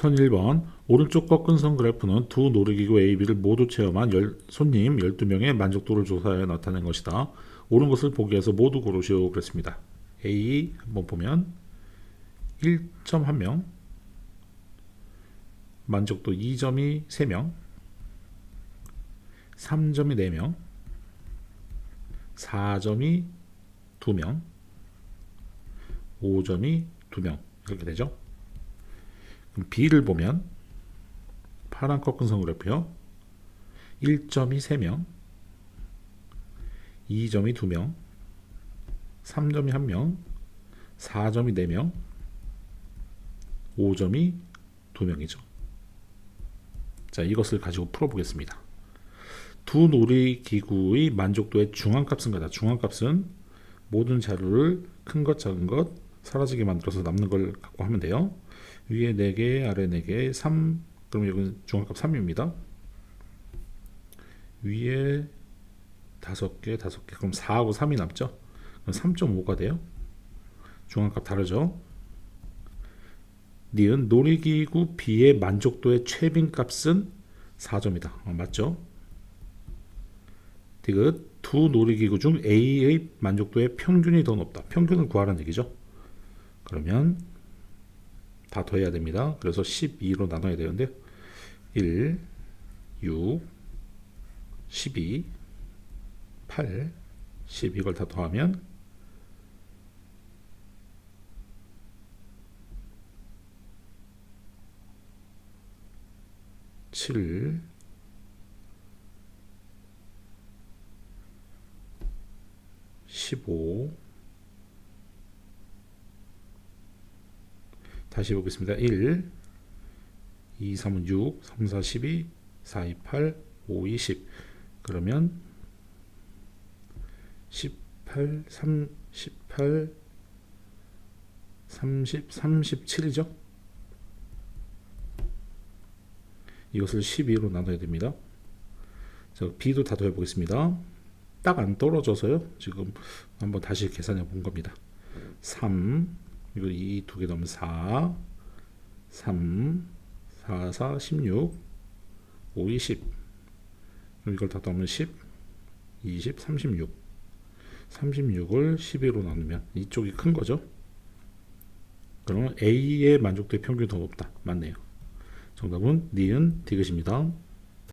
1001번 오른쪽 꺾은 선 그래프는 두 놀이기구 A, B를 모두 체험한 열- 손님 12명의 만족도를 조사하여 나타낸 것이다. 옳은 것을 보기 위해서 모두 고르시오 그랬습니다. A 한번 보면 1.1명 만족도 2점이 3명 3점이 4명 4점이 2명 5점이 2명 이렇게 되죠. B를 보면 파란 꺾은 선 그래프요. 1점이 3명, 2점이 2명, 3점이 1명, 4점이 4명, 5점이 2명이죠. 자, 이것을 가지고 풀어보겠습니다. 두 놀이기구의 만족도의 중앙값은 가다. 중앙값은 모든 자료를 큰 것, 작은 것 사라지게 만들어서 남는 걸 갖고 하면 돼요. 위에 4개, 아래 4개, 3. 그럼 여기는 중앙값 3입니다. 위에 5개, 5개. 그럼 4하고 3이 남죠? 그럼 3.5가 돼요. 중앙값 다르죠? 니은 놀이기구 B의 만족도의 최빈값은 4점이다. 어, 맞죠? 디귿 두 놀이기구 중 A의 만족도의 평균이 더 높다. 평균을 구하라는 얘기죠. 그러면 다 더해야 됩니다. 그래서 12로 나눠야 되는데 1, 6, 12, 8, 10 이걸 다 더하면 7, 15 다시 보겠습니다. 1 2, 3은 6, 3, 4, 12, 4, 2, 8, 5, 2, 10 그러면 18, 3, 18, 30, 37이죠? 이것을 12로 나눠야 됩니다. 자, B도 다 더해 보겠습니다. 딱 안 떨어져서요. 지금 한번 다시 계산해 본 겁니다. 3 이거 이두개 넣으면 4 3 4 4 16 5 20 그럼 이걸 다 더하면 10 20 36 36을 12로 나누면 이쪽이 큰 거죠. 그러면 A의 만족도의 평균이 더 높다. 맞네요. 정답은 니은 디귿입니다.